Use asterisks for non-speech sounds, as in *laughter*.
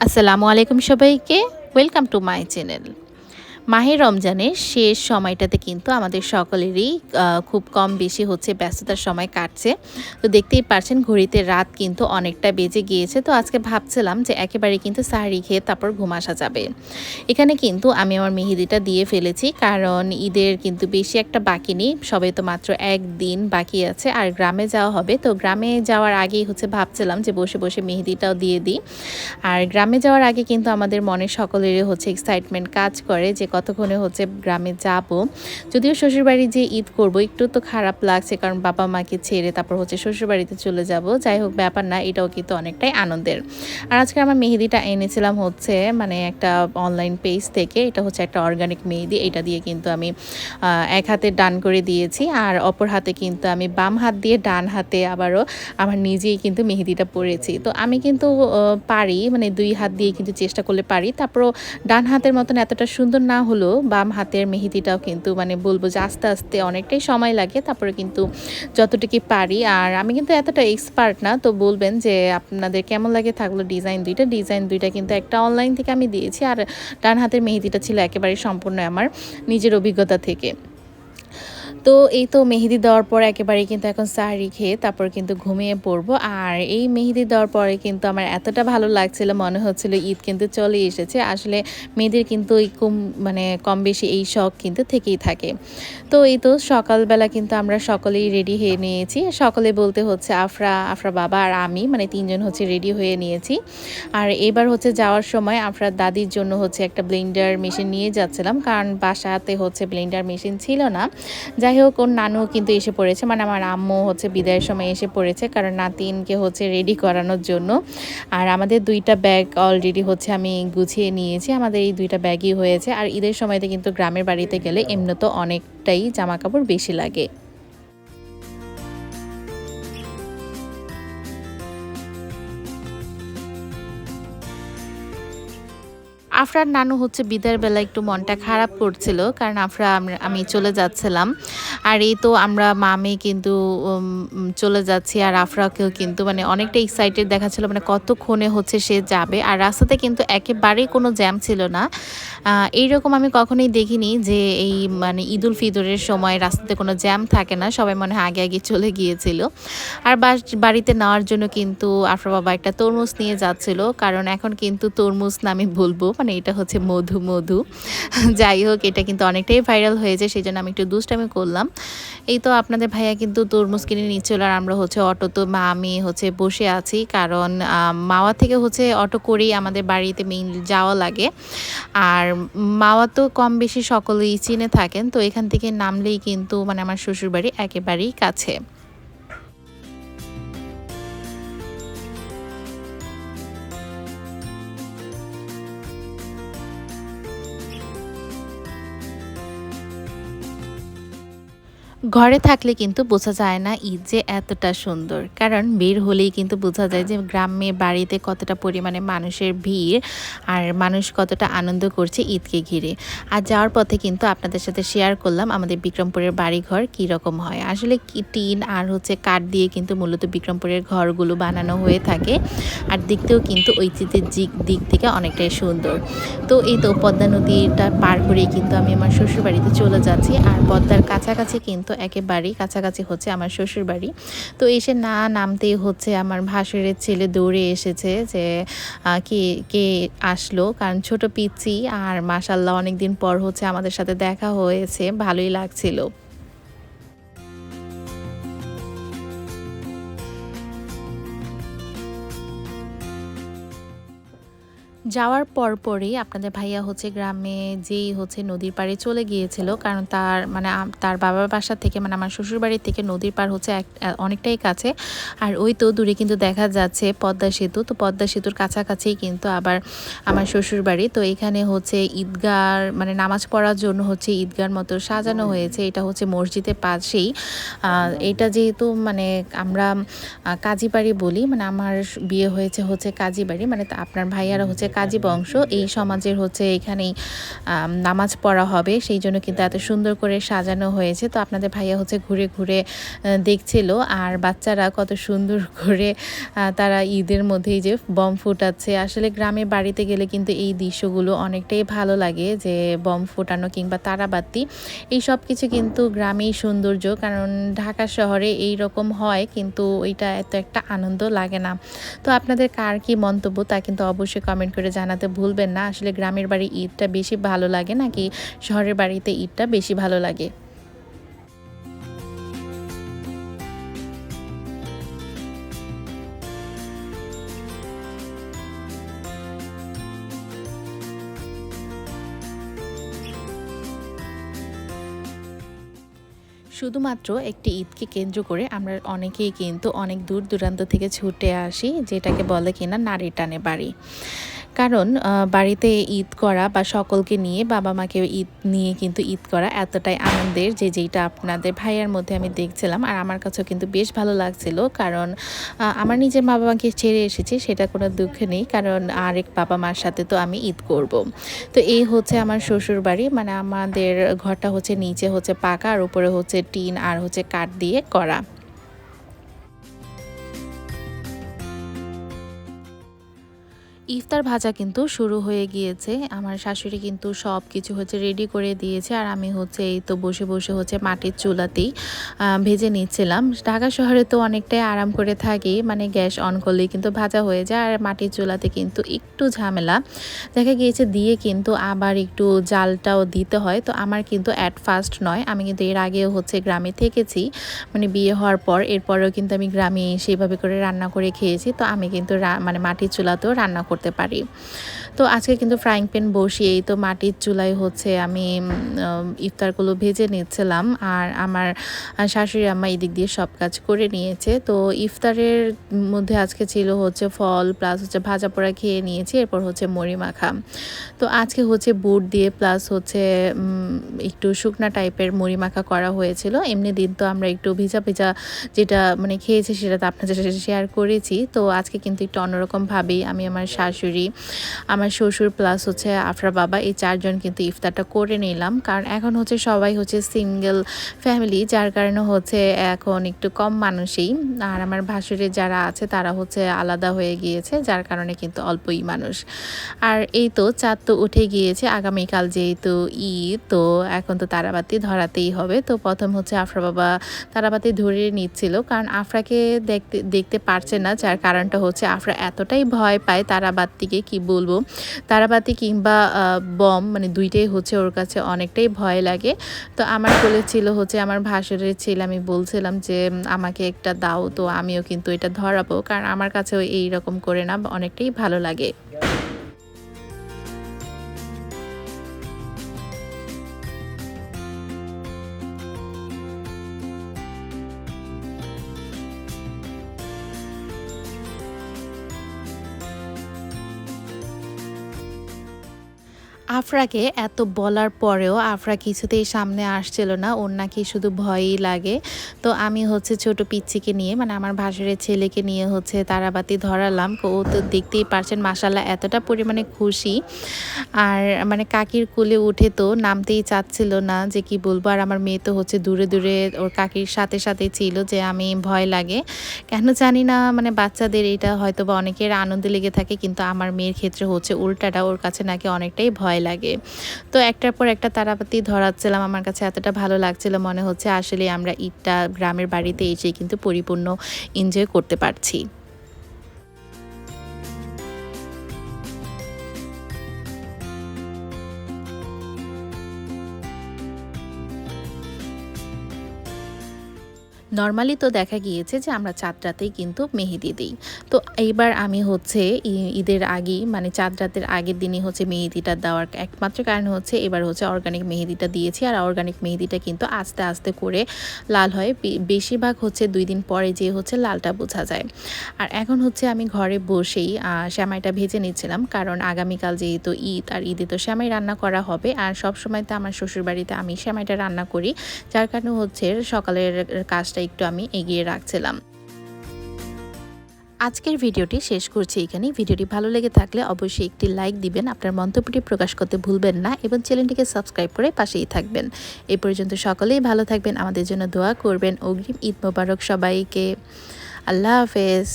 আসসালামু আলাইকুম সবাইকে ওয়েলকাম টু মাই চ্যানেল মাহে রমজানের শেষ সময়টাতে কিন্তু আমাদের সকলেরই খুব কম বেশি হচ্ছে ব্যস্ততার সময় কাটছে। তো দেখতেই পারছেন ঘড়িতে রাত কিন্তু অনেকটা বেজে গিয়েছে। তো আজকে ভাবছিলাম যে একেবারে কিন্তু সাহারি খেয়ে তারপর ঘুম আসা যাবে। এখানে কিন্তু আমি আমার মেহেদিটা দিয়ে ফেলেছি, কারণ ঈদের কিন্তু বেশি একটা বাকি নেই। সবে তো মাত্র একদিন বাকি আছে, আর গ্রামে যাওয়া হবে। তো গ্রামে যাওয়ার আগেই হচ্ছে ভাবছিলাম যে বসে বসে মেহেদিটাও দিয়ে দিই। আর গ্রামে যাওয়ার আগে কিন্তু আমাদের মনে সকলেরই হচ্ছে এক্সাইটমেন্ট কাজ করে যে কতক্ষণে হচ্ছে গ্রামে যাব। যদিও শ্বশুরবাড়ি যে ঈদ করব, একটু তো খারাপ লাগছে কারণ বাবা মাকে ছেড়ে তারপর হচ্ছে শ্বশুরবাড়িতে চলে যাব। যাই হোক, ব্যাপার না, এটাও কিন্তু অনেকটাই আনন্দের। আর আজকে আমার মেহেদিটা এনেছিলাম হচ্ছে মানে একটা অনলাইন পেজ থেকে, এটা হচ্ছে একটা অর্গানিক মেহেদি, এটা দিয়ে কিন্তু আমি এক হাতে ডান করে দিয়েছি। আর অপর হাতে কিন্তু আমি বাম হাত দিয়ে ডান হাতে আবারও আমার নিজেই কিন্তু মেহেদিটা পরেছি। তো আমি কিন্তু পারি মানে দুই হাত দিয়ে কিন্তু চেষ্টা করলে পারি। তারপরও ডান হাতের মতন এতটা সুন্দর না হলেও বাম হাতের মেহেদিটাও কিন্তু মানে বলব যে আস্তে আস্তে অনেকটাই সময় লাগে, তারপরে কিন্তু যতটুকু পারি। আর আমি কিন্তু এতটা এক্সপার্ট না, তো বলবেন যে আপনাদের কেমন লাগে থাকল ডিজাইন দুইটা। ডিজাইন দুইটা কিন্তু একটা অনলাইন থেকে আমি দিয়েছি, আর ডান হাতের মেহেদিটা ছিল একেবারে সম্পূর্ণ আমার নিজের অভিজ্ঞতা থেকে। তো এই তো মেহেদি দেওয়ার পর একেবারে কিন্তু এখন সাহারি খেয়ে তারপর কিন্তু ঘুমিয়ে পড়ব। আর এই মেহেদি দেওয়ার পরে কিন্তু আমার এতটা ভালো লাগছিল, মনে হচ্ছিল ঈদ কিন্তু চলে এসেছে। আসলে মেয়েদের কিন্তু এই কম মানে কম বেশি এই শখ কিন্তু থেকেই থাকে। তো এই তো সকালবেলা কিন্তু আমরা সকলেই রেডি হয়ে নিয়েছি। সকলে বলতে হচ্ছে আফরা আফরা বাবা আর আমি মানে তিনজন হচ্ছে রেডি হয়ে নিয়েছি। আর এবার হচ্ছে যাওয়ার সময় আফরার দাদির জন্য হচ্ছে একটা ব্লেন্ডার মেশিন নিয়ে যাচ্ছিলাম। কারণ বাসাতে হচ্ছে ব্লেন্ডার মেশিন ছিল না। যাই হোক, ওর নানুও কিন্তু এসে পড়েছে। মানে আমার আম্মু হচ্ছে বিদায়ের সময় এসে পড়েছে, কারণ নাতিনকে হচ্ছে রেডি করানোর জন্য। আর আমাদের দুইটা ব্যাগ অলরেডি হচ্ছে আমি গুছিয়ে নিয়েছি। আমাদের এই দুইটা ব্যাগই হয়েছে। আর ঈদের সময়তে কিন্তু গ্রামের বাড়িতে গেলে এমনি তো অনেকটাই জামা কাপড় বেশি লাগে। আফরার নানু হচ্ছে বিদায়ের বেলা একটু মনটা খারাপ করছিল, কারণ আফরা আমি চলে যাচ্ছিলাম। আর এই তো আমরা মামে কিন্তু চলে যাচ্ছি, আর আফরাকেও কিন্তু মানে অনেকটা এক্সাইটেড দেখাচ্ছিল মানে কতক্ষণে হচ্ছে সে যাবে। আর রাস্তাতে কিন্তু একেবারেই কোনো জ্যাম ছিল না। এইরকম আমি কখনোই দেখিনি যে এই মানে ঈদুল ফিতরের সময় রাস্তাতে কোনো জ্যাম থাকে না, সবাই মনে হয় আগে আগে চলে গিয়েছিল। আর বাড়িতে নেওয়ার জন্য কিন্তু আফরা বাবা একটা তরমুজ নিয়ে যাচ্ছিল, কারণ এখন কিন্তু তরমুজ না আমি বলব মানে এটা হচ্ছে মধু মধু। যাই হোক, এটা কিন্তু অনেকটাই ভাইরাল হয়েছে সেই জন্য আমি একটু দুষ্টামি করলাম। এই তো আপনাদের ভাইয়া কিন্তু তরমুজ কিনে নিচ্ছিল আর আমরা হচ্ছে অটো তো মা, আমি হচ্ছে বসে আছি, কারণ মাওয়া থেকে হচ্ছে অটো করেই আমাদের বাড়িতে মেইন যাওয়া লাগে। আর মাওয়া তো কম বেশি সকলেই চিনে থাকেন, তো এখান থেকে নামলেই কিন্তু মানে আমার শ্বশুরবাড়ি একেবারেই কাছে। ঘরে থাকলে কিন্তু বোঝা যায় না ঈদ যে এতটা সুন্দর। কারণ বের হলেই কিন্তু বোঝা যায় যে গ্রামে, বাড়িতে কতটা পরিমাণে মানুষের ভিড় আর মানুষ কতটা আনন্দ করছে ঈদকে ঘিরে। আর যাওয়ার পথে কিন্তু আপনাদের সাথে শেয়ার করলাম আমাদের বিক্রমপুরের বাড়িঘর কী রকম হয়। আসলে টিন আর হচ্ছে কাঠ দিয়ে কিন্তু মূলত বিক্রমপুরের ঘরগুলো বানানো হয়ে থাকে আর দেখতেও কিন্তু ঐতিহ্যের দিক দিক থেকে অনেকটাই সুন্দর। তো এই তো পদ্মা নদীটা পার করেই কিন্তু আমি আমার শ্বশুর বাড়িতে চলে যাচ্ছি আর পদ্মার কাছাকাছি কিন্তু একেবারেই কাছাকাছি হচ্ছে আমার শ্বশুর বাড়ি তো এসে না নামতেই হচ্ছে আমার ভাসুরের ছেলে দৌড়ে এসেছে যে কে কে আসলো? কারণ ছোট পিচ্ছি আর মাসাল্লাহ অনেকদিন পর হচ্ছে আমাদের সাথে দেখা হয়েছে, ভালোই লাগছিল। যাওয়ার পর পরই আপনাদের ভাইয়া হচ্ছে গ্রামে যেই হচ্ছে নদীর পাড়ে চলে গিয়েছিল। কারণ তার মানে তার বাবার বাসা থেকে মানে আমার শ্বশুরবাড়ির থেকে নদীর পাড় হচ্ছে অনেকটাই কাছে। আর ওই তো দূরে কিন্তু দেখা যাচ্ছে পদ্মা সেতু। তো পদ্মা সেতুর কাছাকাছি কিন্তু আবার আমার শ্বশুরবাড়ি। তো এখানে হচ্ছে ঈদগার মানে নামাজ পড়ার জন্য হচ্ছে ঈদগার মতো সাজানো হয়েছে। এটা হচ্ছে মসজিদের পাশেই। এটা যেহেতু মানে আমরা কাজীবাড়ি বলি। মানে আমার বিয়ে হয়েছে হচ্ছে কাজীবাড়ি। মানে আপনার ভাইয়ারা হচ্ছে কাজী বংশ। এই সমাজের হচ্ছে এখানেই নামাজ পড়া হবে। সেই জন্য কিন্তু এত সুন্দর করে সাজানো হয়েছে। তো আপনাদের ভাইয়া হচ্ছে ঘুরে ঘুরে দেখছিল। আর বাচ্চারা কত সুন্দর *laughs* করে তারা ঈদের মধ্যেই যে বম ফুটাচ্ছে। আসলে গ্রামে বাড়িতে গেলে কিন্তু এই দৃশ্যগুলো অনেকটাই ভালো লাগে, যে বম ফোটানো কিংবা তারাবাতি। এই সব কিছু কিন্তু গ্রামেই সৌন্দর্য। কারণ ঢাকা শহরে এই রকম হয়, কিন্তু ওইটা এত একটা আনন্দ লাগে না। তো আপনাদের কার কি মন্তব্য তা কিন্তু অবশ্যই কমেন্ট করে জানাতে ভুলবেন না। আসলে গ্রামের বাড়ি ঈদটা বেশি ভালো লাগে নাকি শহরের বাড়িতে ঈদটা বেশি ভালো লাগে? শুধুমাত্র একটি ঈদকে কেন্দ্র করে আমরা অনেকেই কিন্তু অনেক দূর দূরান্ত থেকে ছুটে আসি, যেটাকে বলে কিনা নারী টানে বাড়ি। কারণ বাড়িতে ঈদ করা বা সকলকে নিয়ে বাবা মাকে ঈদ নিয়ে কিন্তু ঈদ করা এতটাই আনন্দের যে যেইটা আপনাদের ভাইয়ার মধ্যে আমি দেখছিলাম। আর আমার কাছেও কিন্তু বেশ ভালো লাগছিল কারণ আমার নিজের মা বাবাকে ছেড়ে এসেছি, সেটা কোনো দুঃখ নেই কারণ আরেক বাবা মার সাথে তো আমি ঈদ করব। তো এই হচ্ছে আমার শ্বশুর বাড়ি মানে আমাদের ঘরটা হচ্ছে নিচে হচ্ছে পাকা আর উপরে হচ্ছে টিন আর হচ্ছে কাঠ দিয়ে করা। ইফতার ভাজা কিন্তু শুরু হয়ে গিয়েছে। আমার শাশুড়ি কিন্তু সব কিছু হচ্ছে রেডি করে দিয়েছে আর আমি হচ্ছে এই তো বসে বসে হচ্ছে মাটির চুলাতেই ভেজে নিচ্ছিলাম। ঢাকা শহরে তো অনেকটাই আরাম করে থাকি মানে গ্যাস অন করলেই কিন্তু ভাজা হয়ে যায় আর মাটির চুলাতে কিন্তু একটু ঝামেলা। দেখা গিয়েছে দিয়ে কিন্তু আবার একটু জালটাও দিতে হয়, তো আমার কিন্তু অ্যাট ফার্স্ট নয়। আমি কিন্তু এর আগেও হচ্ছে গ্রামে থেকেছি মানে বিয়ে হওয়ার পর, এরপরেও কিন্তু আমি গ্রামে এসে এভাবে করে রান্না করে খেয়েছি। তো আমি কিন্তু মানে মাটির চুলাতেও রান্না পারি তো আজকে কিন্তু ফ্রাইং প্যান বসিয়েই, তো মাটির চুলায় হচ্ছে আমি ইফতারগুলো ভেজে নিচ্ছিলাম। আর আমার শাশুড়ি আম্মা এদিক দিয়ে সব কাজ করে নিয়েছে। তো ইফতারের মধ্যে আজকে ছিল হচ্ছে ফল প্লাস হচ্ছে ভাজা পোড়া খেয়ে নিয়েছি, এরপর হচ্ছে মুড়ি মাখা। তো আজকে হচ্ছে বুট দিয়ে প্লাস হচ্ছে একটু শুকনা টাইপের মুড়ি মাখা করা হয়েছিল। এমনি দিন তো আমরা একটু ভিজা ভিজা যেটা মানে খেয়েছি সেটা তো আপনাদের সাথে শেয়ার করেছি। তো আজকে কিন্তু একটু অন্যরকমভাবেই আমি আমার শাশুড়ি, আমার শ্বশুর প্লাস হচ্ছে আফরা বাবা, এই চারজন কিন্তু ইফতারটা করে নিলাম। কারণ এখন হচ্ছে সবাই হচ্ছে সিঙ্গেল ফ্যামিলি যার কারণে হচ্ছে এখন একটু কম মানুষই। আর আমার ভাসুরের যারা আছে, তারা হচ্ছে আলাদা হয়ে গিয়েছে, যার কারণে কিন্তু অল্পই মানুষ। আর এই তো চাঁদ তো উঠে গিয়েছে, আগামীকাল যেহেতু ঈদ, তো এখন তো তারাবাতি ধরাতেই হবে। তো প্রথম হচ্ছে আফরা বাবা তারাবাতি ধরে নিচ্ছিল, কারণ আফরাকে দেখতে দেখতে পারছে না, যার কারণটা হচ্ছে আফরা এতটাই ভয় পায় তারাবাতিকে, কি বলব? তারাবাতি কিংবা বম মানে দুইটাই হচ্ছে ওর কাছে অনেকটাই ভয় লাগে। তো আমার কোলে ছিল হচ্ছে আমার ভাসুরের ছেলে, আমি বলছিলাম যে, আমাকে একটা দাও, তো আমিও কিন্তু এটা ধরাবো। কারণ আমার কাছেও এইরকম করে না, অনেকটাই ভালো লাগে। আফরাকে এত বলার পরেও আফরা কিছুতেই সামনে আসছিল না। ওর নাকি শুধু ভয়ই লাগে। তো আমি হচ্ছে ছোট পিচ্ছিকে নিয়ে মানে আমার ভাসুরের ছেলেকে নিয়ে হচ্ছে তারাবাতি ধরালাম। ও তো দেখতেই পারছেন মাসাল্লাহ এতটা পরিমাণে খুশি। আর মানে কাকির কোলে উঠে তো নামতেই চাচ্ছিল না যে কি বলব। আর আমার মেয়ে তো হচ্ছে দূরে দূরে ওর কাকির সাথে সাথে ছিল যে আমি ভয় লাগে। কেন জানি না মানে বাচ্চাদের এটা হয়তো বা অনেকের আনন্দে লেগে থাকে, কিন্তু আমার মেয়ের ক্ষেত্রে হচ্ছে উল্টাটা ওর কাছে নাকি অনেকটাই ভয় লাগে। তো একটার পর একটা তারাপাতি ধরাচ্ছিলাম, আমার কাছে এতটা ভালো লাগছিল, মনে হচ্ছে আসলে আমরা ইটটা গ্রামের বাড়িতে এসে কিন্তু পরিপূর্ণ এনজয় করতে পারছি। নর্মালি তো দেখা গিয়েছে যে আমরা চাঁদ রাতেই কিন্তু মেহেদি দিই। তো এইবার আমি হচ্ছে ঈদের আগেই মানে চাঁদ রাতের আগের দিনই হচ্ছে মেহেদিটা দেওয়ার একমাত্র কারণ হচ্ছে এবার হচ্ছে অর্গানিক মেহেদিটা দিয়েছি। আর অর্গানিক মেহেদিটা কিন্তু আস্তে আস্তে করে লাল হয়। বেশিরভাগ হচ্ছে দুই দিন পরে যে হচ্ছে লালটা বোঝা যায়। আর এখন হচ্ছে আমি ঘরে বসেই শ্যামাইটা ভেজে নিচ্ছিলাম। কারণ আগামীকাল যেহেতু ঈদ, আর ঈদে তো শ্যামাই রান্না করা হবে। আর সব সময় তো আমার শ্বশুরবাড়িতে আমি শ্যামাইটা রান্না করি। যার কারণে হচ্ছে সকালের কাজটা একটু আমি এগিয়ে রাখছিলাম। আজকের ভিডিওটি শেষ করছি এখানে ভিডিওটি ভালো লেগে থাকলে অবশ্যই একটি লাইক দিবেন, আপনার মন্তব্যটি প্রকাশ করতে ভুলবেন না এবং চ্যানেলটিকে সাবস্ক্রাইব করে পাশেই থাকবেন। এ পর্যন্ত সকলেই ভালো থাকবেন, আমাদের জন্য দোয়া করবেন। অগ্রিম ঈদ মোবারক সবাইকে। আল্লাহ হাফেজ।